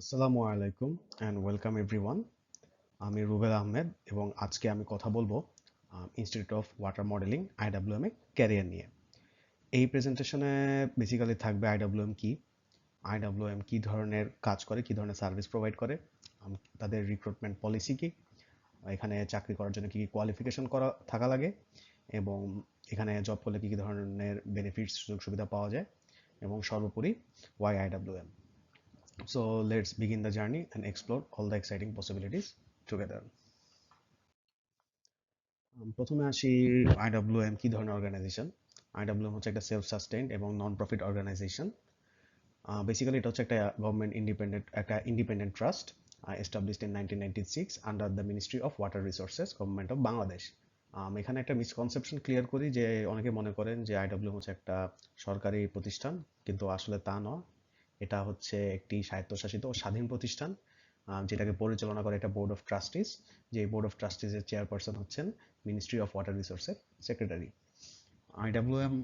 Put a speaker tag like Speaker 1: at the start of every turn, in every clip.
Speaker 1: আসসালামু আলাইকুম and welcome everyone আমি রুবেল আহমেদ এবং আজকে আমি কথা বলব institute of water modelling IWM A career নিয়ে। এই প্রেজেন্টেশনে বেসিক্যালি থাকবে আইডাব্লিউএম কি আইডাব্লিউএম কি ধরনের কাজ করে, কি ধরনের সার্ভিস প্রোভাইড করে তাদের রিক্রুটমেন্ট পলিসি কি, এখানে চাকরি করার জন্য কি কি কোয়ালিফিকেশন করা, থাকা লাগে, এবং এখানে জব করলে কি কি ধরনের বেনিফিটস সুযোগ সুবিধা পাওয়া যায়, এবং সর্বোপরি why IWM So let's begin the journey and explore all the exciting possibilities together. Um, প্রথমে আসি আইডব্লিউএম কি ধরনের অর্গানাইজেশন আইডব্লিউএম হচ্ছে একটা সেলফ সাস্টেইনড এবং নন প্রফিট অর্গানাইজেশন বেসিক্যালি এটা হচ্ছে একটা গভর্নমেন্ট ইন্ডিপেন্ডেন্ট একটা independent trust established in nineteen ninety six under the ministry of water resources government of Bangladesh এখানে একটা মিসকনসেপশন ক্লিয়ার করি যে অনেকে মনে করেন যে আইডব্লিউ হচ্ছে একটা সরকারি প্রতিষ্ঠান কিন্তু আসলে তা নয়। এটা হচ্ছে একটি স্বায়ত্তশাসিত ও স্বাধীন প্রতিষ্ঠান যেটাকে পরিচালনা করে একটা বোর্ড অফ ট্রাস্টিস যে বোর্ড অফ ট্রাস্টিসের চেয়ারপারসন হচ্ছেন মিনিস্ট্রি অফ ওয়াটার রিসোর্সের secretary IWM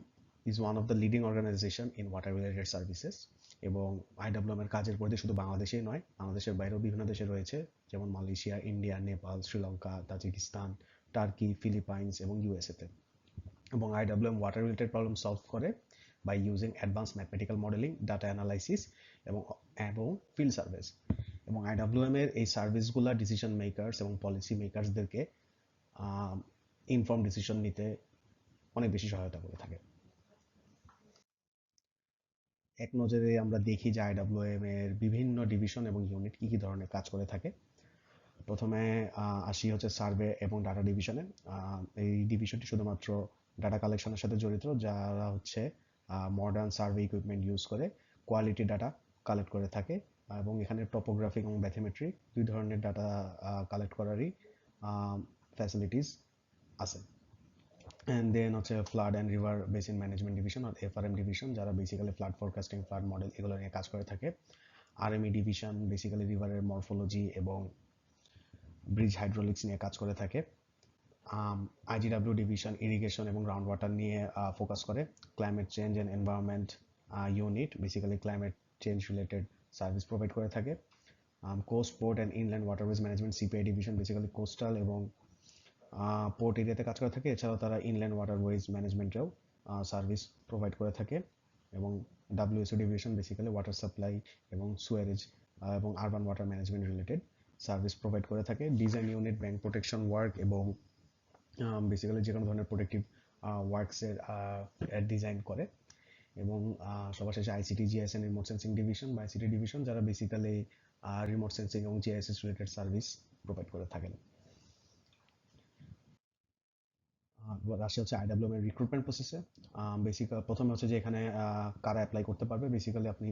Speaker 1: is one of the leading organization in water related services এবং আইডব্লিউএম এর কাজের পরিধি শুধু বাংলাদেশেই নয়, বাংলাদেশের বাইরেও বিভিন্ন দেশে রয়েছে, যেমন Malaysia, India, Nepal, Sri Lanka, Tajikistan, Turkey, Philippines এবং ইউএসএতে এবং IWM water related problem solve করে by using advance mathematical modelling data analysis এবং এবং ফিল্ড সার্ভিস এবং আইডব্লিউএম এর এই সার্ভিসগুলো ডিসিশন মেকারস এবং পলিসি মেকারসদেরকে ইনফর্ম ডিসিশন নিতে অনেক বেশি সহায়তা করে থাকে। এক নজরে আমরা দেখি যে আইডব্লিউএম এর বিভিন্ন ডিভিশন এবং ইউনিট কি কি ধরনের কাজ করে থাকে। প্রথমে আসি হচ্ছে সার্ভে এবং ডাটা ডিভিশনে এই ডিভিশনটি শুধুমাত্র ডাটা কালেকশনের সাথে জড়িত, যারা হচ্ছে মডার্ন সার্ভে ইকুইপমেন্ট ইউজ করে কোয়ালিটি ডাটা কালেক্ট করে থাকে এবং এখানে টপোগ্রাফিক এবং ব্যাথমেট্রিক দুই ধরনের ডাটা কালেক্ট করারই ফ্যাসিলিটিস আছে। অ্যান্ড দেন হচ্ছে flood and river basin management division R FRM division যারা basically flood forecasting flood model এগুলো নিয়ে কাজ করে থাকে। আর আরএমই ডিভিশন বেসিক্যালি রিভারের মরফোলজি এবং ব্রিজ হাইড্রোলিক্স নিয়ে কাজ করে থাকে। আইজিডাব্লিউ ডিভিশন ইরিগেশন এবং গ্রাউন্ড ওয়াটার নিয়ে ফোকাস করে climate change and environment unit basically climate change related service provide করে থাকে। Coast port and inland waterways management CPI division basically coastal এবং পোর্ট এরিয়াতে কাজ করে থাকে। এছাড়াও তারা ইনল্যান্ড ওয়াটারওয়েজ ম্যানেজমেন্টেও সার্ভিস প্রোভাইড করে থাকে এবং WSO division basically water supply এবং সুয়ারেজ এবং urban water management related service provide করে থাকে। Design unit bank protection work এবং বেসিক্যালি যে কোনো ধরনের প্রোটেক্টিভ ওয়ার্কসের ডিজাইন করে এবং সবার শেষে ICT GSN remote sensing division বা আইসিটি ডিভিশন যারা বেসিক্যালি রিমোট সেন্সিং এবং জিআইএসএস রিলেটেড সার্ভিস প্রোভাইড করে থাকেন। আসে হচ্ছে আইডাব্লিউএম এর রিক্রুটমেন্ট প্রসেসে বেসিক প্রথমে হচ্ছে যে এখানে কারা অ্যাপ্লাই করতে পারবে? বেসিক্যালি আপনি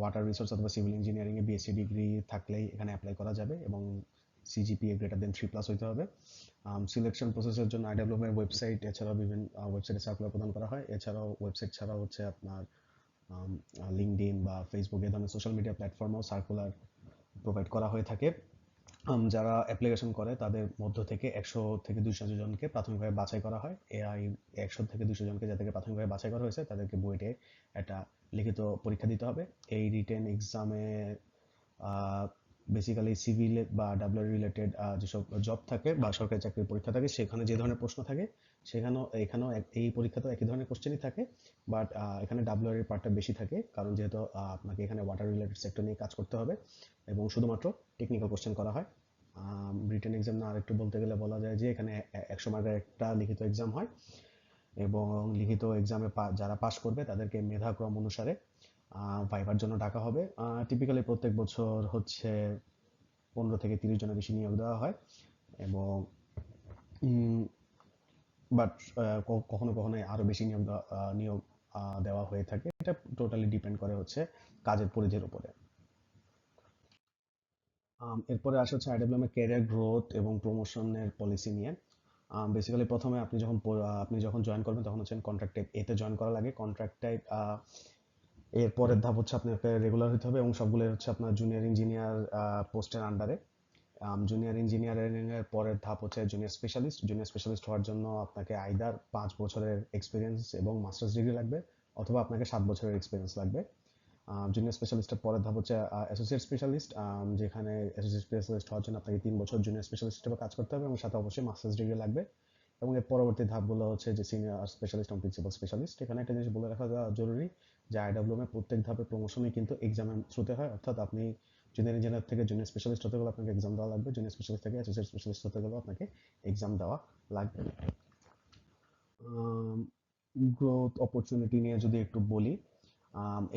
Speaker 1: ওয়াটার রিসোর্স অথবা সিভিল ইঞ্জিনিয়ারিং এ বিএসসি ডিগ্রি থাকলেই এখানে অ্যাপ্লাই করা যাবে এবং CGPA greater than three plus হইতে হবে। সিলেকশন প্রসেসের জন্য এর ওয়েবসাইট এছাড়াও বিভিন্ন ওয়েবসাইটে সার্কুলার প্রদান করা হয়। এছাড়াও ওয়েবসাইট ছাড়াও হচ্ছে আপনার লিঙ্কডইন বা ফেসবুক এ ধরনের সোশ্যাল মিডিয়া প্ল্যাটফর্মেও সার্কুলার প্রোভাইড করা হয়ে থাকে। উম, যারা অ্যাপ্লিকেশন করে তাদের মধ্য থেকে একশো থেকে দুইশো জনকে প্রাথমিকভাবে বাছাই করা হয়। এআই একশো থেকে দুইশো জনকে যাদেরকে প্রাথমিকভাবে বাছাই করা হয়েছে তাদেরকে বুয়েটে একটা লিখিত পরীক্ষা দিতে হবে। এই রিটেন এক্সামে বেসিক্যালি সিভিল বা ডাব্লিউ রিলেটেড যেসব জব থাকে বা সরকারি চাকরির পরীক্ষা থাকে, সেখানে যে ধরনের প্রশ্ন থাকে, সেখানেও, এখানেও এই পরীক্ষাতেও একই ধরনের কোশ্চেনই থাকে বাট এখানে ডাব্লিউ এর পার্টটা বেশি থাকে, কারণ যেহেতু আপনাকে এখানে ওয়াটার রিলেটেড সেক্টর নিয়ে কাজ করতে হবে, এবং শুধুমাত্র টেকনিক্যাল কোশ্চেন করা হয়। রিটেন এক্সাম না আরেকটু বলতে গেলে বলা যায় যে, এখানে একশো মার্কের একটা লিখিত এক্সাম হয়, এবং লিখিত এক্সামে যারা পাশ করবে, তাদেরকে মেধাক্রম অনুসারে ভাইবার জন্য ডাকা হবে। টিপিক্যালি প্রত্যেক বছর হচ্ছে পনেরো থেকে তিরিশ জনের বেশি নিয়োগ দেওয়া হয় এবং বাট কখনো কখনো আরও বেশি নিয়োগ নিয়োগ দেওয়া হয়ে থাকে। এটা টোটালি ডিপেন্ড করে হচ্ছে কাজের পরিধির উপরে। এরপরে আসা হচ্ছে আইডব্লিউএম এর ক্যারিয়ার গ্রোথ এবং প্রমোশনের পলিসি নিয়ে। বেসিক্যালি প্রথমে আপনি যখন আপনি যখন জয়েন করবেন তখন হচ্ছে কন্ট্রাক্ট টাইপ এতে জয়েন করা লাগে। কন্ট্রাক্ট টাইপ এর পরের ধাপ হচ্ছে আপনাকে রেগুলার হতে হবে এবং সবগুলো হচ্ছে আপনার জুনিয়র ইঞ্জিনিয়ার পোস্টের আন্ডারে জুনিয়র ইঞ্জিনিয়ারিং এর পরের ধাপ হচ্ছে জুনিয়র স্পেশালিস্ট জুনিয়র স্পেশালিস্ট হওয়ার জন্য আপনাকে আইদার পাঁচ বছরের এক্সপিরিয়েন্স এবং মাস্টার্স ডিগ্রি লাগবে অথবা আপনাকে সাত বছরের এক্সপিরিয়েন্স লাগবে। জুনিয়র স্পেশালিস্টের পরের ধাপ হচ্ছে অ্যাসোসিয়েট স্পেশালিস্ট যেখানে অ্যাসোসিয়েট স্পেশালিস্ট হওয়ার জন্য আপনাকে তিন বছর জুনিয়র স্পেশালিস্ট হিসেবে কাজ করতে হবে এবং সাথে অবশ্যই মাস্টার্স ডিগ্রি লাগবে। এবং এর পরবর্তী ধাপগুলো হচ্ছে যে সিনিয়র স্পেশালিস্ট এবং প্রিন্সিপাল স্পেশালিস্ট এখানে একটা জিনিস বলে রাখা জরুরি যে আইডাব্লিউএম এর প্রত্যেক ধাপে প্রমোশনই কিন্তু এক্সামের থ্রুতে হয়। অর্থাৎ আপনি জুনিয়র ইঞ্জিনিয়ার থেকে জুনিয়র স্পেশালিস্ট হতে গেলে আপনাকে এক্সাম দেওয়া লাগবে। জুনিয়র স্পেশালিস্ট থেকে অ্যাসোসিয়েট স্পেশালিস্ট হতে গেলেও আপনাকে এক্সাম দেওয়া লাগবে। গ্রোথ অপরচুনিটি নিয়ে যদি একটু বলি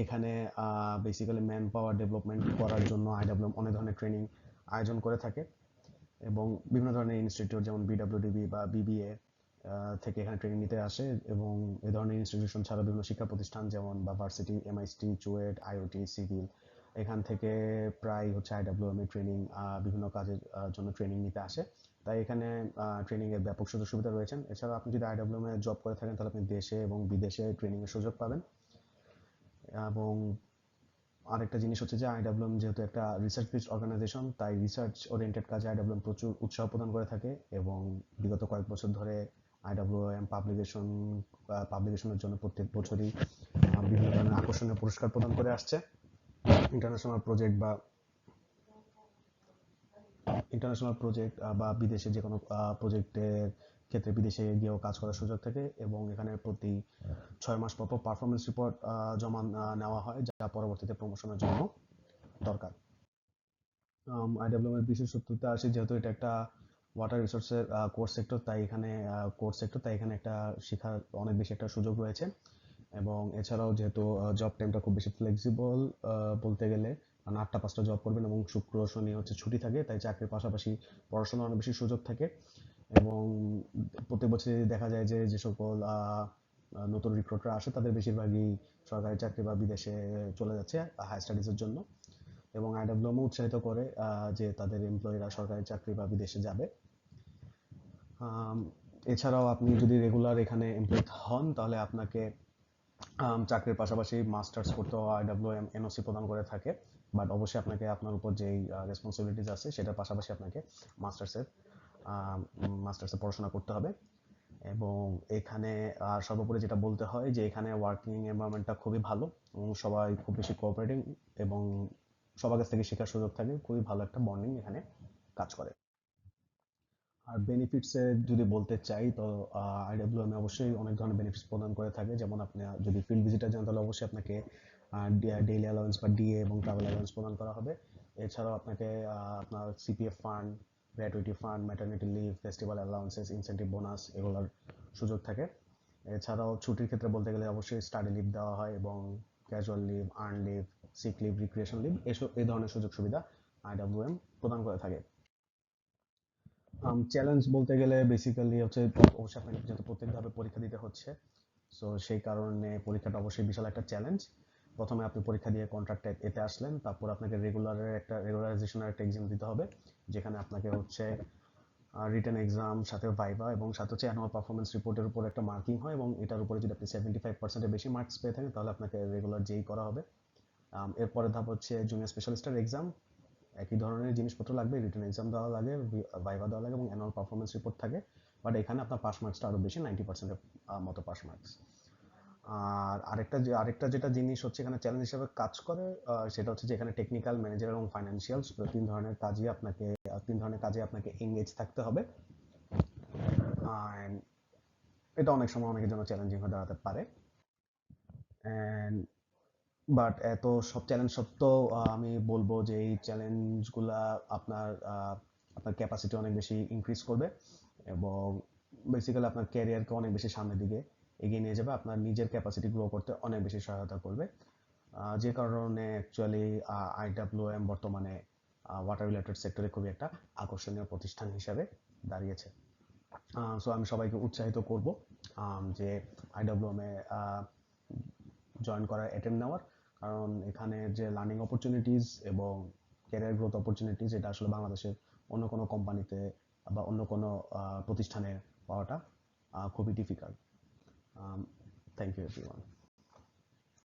Speaker 1: এখানে বেসিক্যালি ম্যান পাওয়ার ডেভেলপমেন্ট করার জন্য আইডাব্লিউএম অনেক ধরনের ট্রেনিং আয়োজন করে থাকে। এবং বিভিন্ন ধরনের ইনস্টিটিউট যেমন বিডাব্লিউডিবি বা বিবিএ থেকে এখানে ট্রেনিং নিতে আসে এবং এ ধরনের ইনস্টিটিউশন ছাড়া বিভিন্ন শিক্ষা প্রতিষ্ঠান যেমন বা varsity MIST CUET IOT civil এখান থেকে প্রায় হচ্ছে আইডাব্লিউএম এর ট্রেনিং বিভিন্ন কাজের জন্য ট্রেনিং নিতে আসে। তাই এখানে ট্রেনিং এর ব্যাপক সুযোগ সুবিধা রয়েছেন। এছাড়া আপনি যদি আইডাব্লিউএম এ জব করে থাকেন, তাহলে আপনি দেশে এবং বিদেশে ট্রেনিং এর সুযোগ পাবেন। এবং আরেকটা জিনিস হচ্ছে যে আইডাব্লিউএম যেহেতু একটা রিসার্চ বেসড অর্গানাইজেশন তাই রিসার্চ ওরিয়েন্টেড কাজে আইডাব্লিউএম প্রচুর উৎসাহ প্রদান করে থাকে এবং বিগত কয়েক বছর ধরে আইডাব্লিউএম পাবলিকেশন পাবলিকেশনের জন্য প্রত্যেক বছরই বিভিন্ন ধরনের আকর্ষণীয় পুরস্কার প্রদান করে আসছে। ইন্টারন্যাশনাল প্রজেক্ট বা ইন্টারন্যাশনাল প্রজেক্ট বা বিদেশে যে কোনো প্রজেক্টের ক্ষেত্রে বিদেশে গিয়েও কাজ করার সুযোগ থাকে এবং এখানে প্রতি ছয় মাস পর পর পারফরমেন্স রিপোর্ট জমা নেওয়া হয়, যা পরবর্তীতে প্রমোশনের জন্য দরকার। আইডাব্লিউএম এর বিশেষত্বতা আসে, যেহেতু এটা একটা ওয়াটার রিসোর্সের কোর্স সেক্টর তাই এখানে কোর্স সেক্টর তাই এখানে একটা শেখার অনেক বেশি একটা সুযোগ রয়েছে। এবং এছাড়াও যেহেতু জব টাইমটা খুব বেশি ফ্লেক্সিবল বলতে গেলে মানে আটটা পাঁচটা জব করবেন এবং শুক্র, শনি হচ্ছে ছুটি থাকে, তাই চাকরির পাশাপাশি পড়াশোনার অনেক বেশি সুযোগ থাকে। এবং প্রত্যেক বছর দেখা যায় যে যে সকল নতুন রিক্রুটার আসে, তাদের বেশিরভাগই সরকারি চাকরি বা বিদেশে চলে যাচ্ছে হাই স্টাডিজের জন্য। এবং আইডাব্লিউএম উৎসাহিত করে যে তাদের এমপ্লয়িরা সরকারি চাকরি বা বিদেশে যাবে। এছাড়াও আপনি যদি রেগুলার এখানে এমপ্লয়েড হন, তাহলে আপনাকে চাকরির পাশাপাশি মাস্টার্স করতে আইডাব্লিউএম এনওসি প্রদান করে থাকে। বাট অবশ্যই আপনাকে আপনার উপর যেই রেসপন্সিবিলিটিস আছে, সেটার পাশাপাশি আপনাকে মাস্টার্সের মাস্টার্সে পড়াশোনা করতে হবে। এবং এখানে, আর সর্বোপরি যেটা বলতে হয় যে, এখানে ওয়ার্কিং এনভায়রনমেন্টটা খুবই ভালো এবং সবাই খুব বেশি কোঅপারেটিং এবং সবার কাছ থেকে শেখার সুযোগ থাকে। খুবই ভালো একটা বন্ডিং এখানে কাজ করে। আর বেনিফিটস যদি বলতে চাই, তো আইডাব্লিউএম অবশ্যই অনেক ধরনের বেনিফিটস প্রদান করে থাকে। যেমন আপনি যদি ফিল্ড ভিজিটার যান, তাহলে অবশ্যই আপনাকে ডেইলি অ্যালাউন্স বা ডিএ এবং ট্রাভেল অ্যালাউন্স প্রদান করা হবে। এছাড়াও আপনাকে আপনার CPF fund gratuity fund maternity leave festival allowances incentive bonus এগুলোর সুযোগ থাকে। এছাড়াও ছুটির ক্ষেত্রে বলতে গেলে অবশ্যই স্টাডি লিভ দেওয়া হয় এবং casual leave earn leave sick leave recreation leave এসব, এই ধরনের সুযোগ সুবিধা আইডাব্লিউএম প্রদান করে থাকে। চ্যালেঞ্জ বলতে গেলে বেসিক্যালি হচ্ছে অবশ্যই আপনাকে যেহেতু প্রত্যেক ধাপে পরীক্ষা দিতে হচ্ছে সো সেই কারণে পরীক্ষাটা অবশ্যই বিশাল একটা চ্যালেঞ্জ প্রথমে আপনি পরীক্ষা দিয়ে কন্ট্রাক্টে এতে আসলেন তারপর আপনাকে রেগুলারের একটা রেগুলারাইজেশনের একটা এক্সাম দিতে হবে যেখানে আপনাকে হচ্ছে রিটেন এক্সাম সাথে ভাইভা এবং সাথে হচ্ছে অ্যানুয়াল পারফরমেন্স রিপোর্টের উপর একটা মার্কিং হয় এবং এটার উপরে যদি আপনি সেভেন্টি ফাইভ পার্সেন্টের বেশি মার্কস পেয়ে থাকেন তাহলে আপনাকে রেগুলার যেই করা হবে। আম, এরপরের ধাপ হচ্ছে জুনিয়র স্পেশালিস্টের এক্সাম একই ধরনের জিনিসপত্র লাগবে রিটেন এক্সাম দেওয়া লাগে ভাইভা দেওয়া লাগে এবং অ্যানুয়াল পারফরমেন্স রিপোর্ট থাকে বাট এখানে আপনার পাস মার্কসটা আরও বেশি নাইনটি পার্সেন্টের মতো পাস মার্কস আর আরেকটা আরেকটা যেটা জিনিস হচ্ছে এখানে চ্যালেঞ্জ হিসেবে কাজ করে সেটা হচ্ছে যে এখানে টেকনিক্যাল ম্যানেজার এবং ফাইন্যান্সিয়াল তিন ধরনের কাজই আপনাকে তিন ধরনের কাজে আপনাকে এঙ্গেজ থাকতে হবে। এটা অনেক সময় অনেকের জন্য চ্যালেঞ্জিং হয়ে দাঁড়াতে পারে। অ্যান্ড বাট এত সব চ্যালেঞ্জ সত্ত্বেও আমি বলব যে এই চ্যালেঞ্জগুলা আপনার আপনার ক্যাপাসিটি অনেক বেশি ইনক্রিজ করবে এবং বেসিক্যালি আপনার ক্যারিয়ারকে অনেক বেশি সামনের দিকে এগিয়ে নিয়ে যাবে, আপনার নিজের ক্যাপাসিটি গ্রো করতে অনেক বেশি সহায়তা করবে। যে কারণে অ্যাকচুয়ালি আইডাব্লিউএম বর্তমানে ওয়াটার রিলেটেড সেক্টরে খুবই একটা আকর্ষণীয় প্রতিষ্ঠান হিসাবে দাঁড়িয়েছে। সো আমি সবাইকে উৎসাহিত করব যে আইডাব্লিউএম এ জয়েন করার অ্যাটেম্প নেওয়ার। কারণ এখানে যে লার্নিং অপরচুনিটিস এবং ক্যারিয়ার গ্রোথ অপরচুনিটিস এটা আসলে বাংলাদেশের অন্য কোনো কোম্পানিতে বা অন্য কোনো প্রতিষ্ঠানে পাওয়াটা খুবই difficult Um, thank you, everyone.